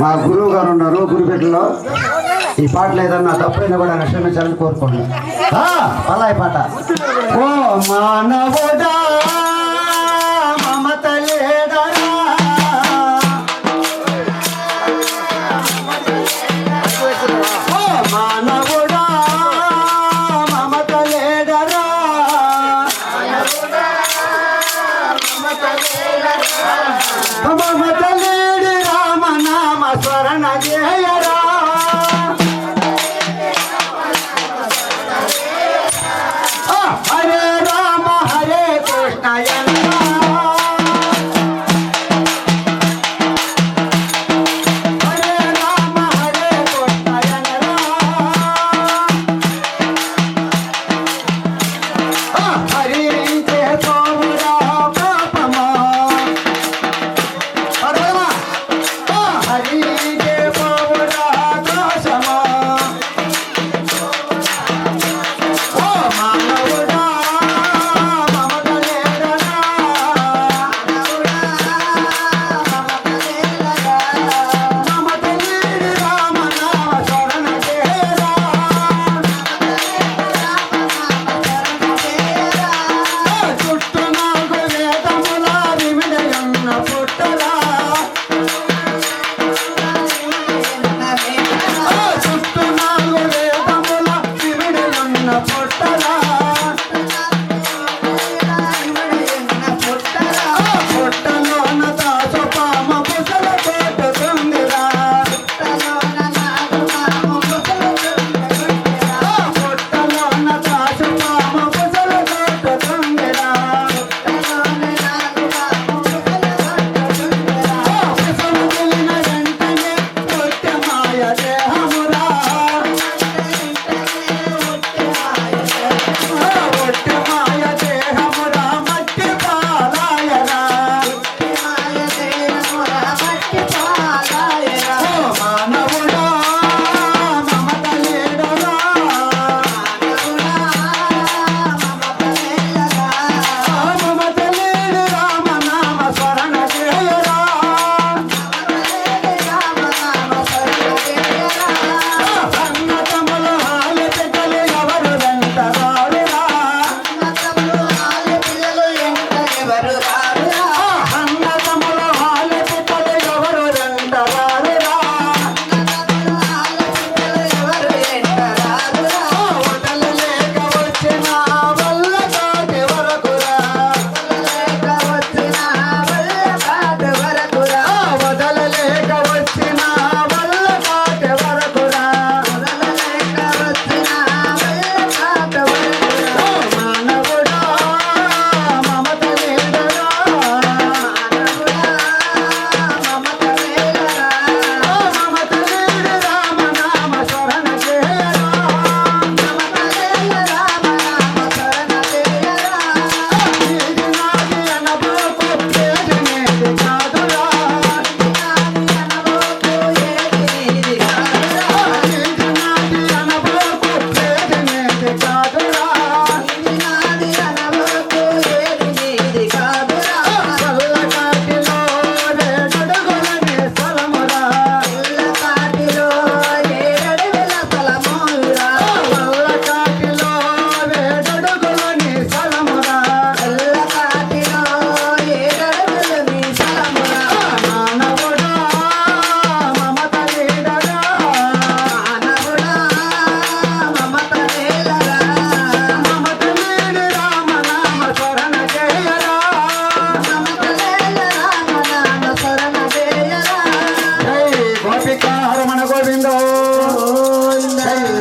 మా గురువు గారు ఉన్నారు గురుపేటలో ఈ పాటలు ఏదన్నా తప్పైనా కూడా క్షమించాలని కోరుకోండి పలాయి పాట. ఓ మానవుడా I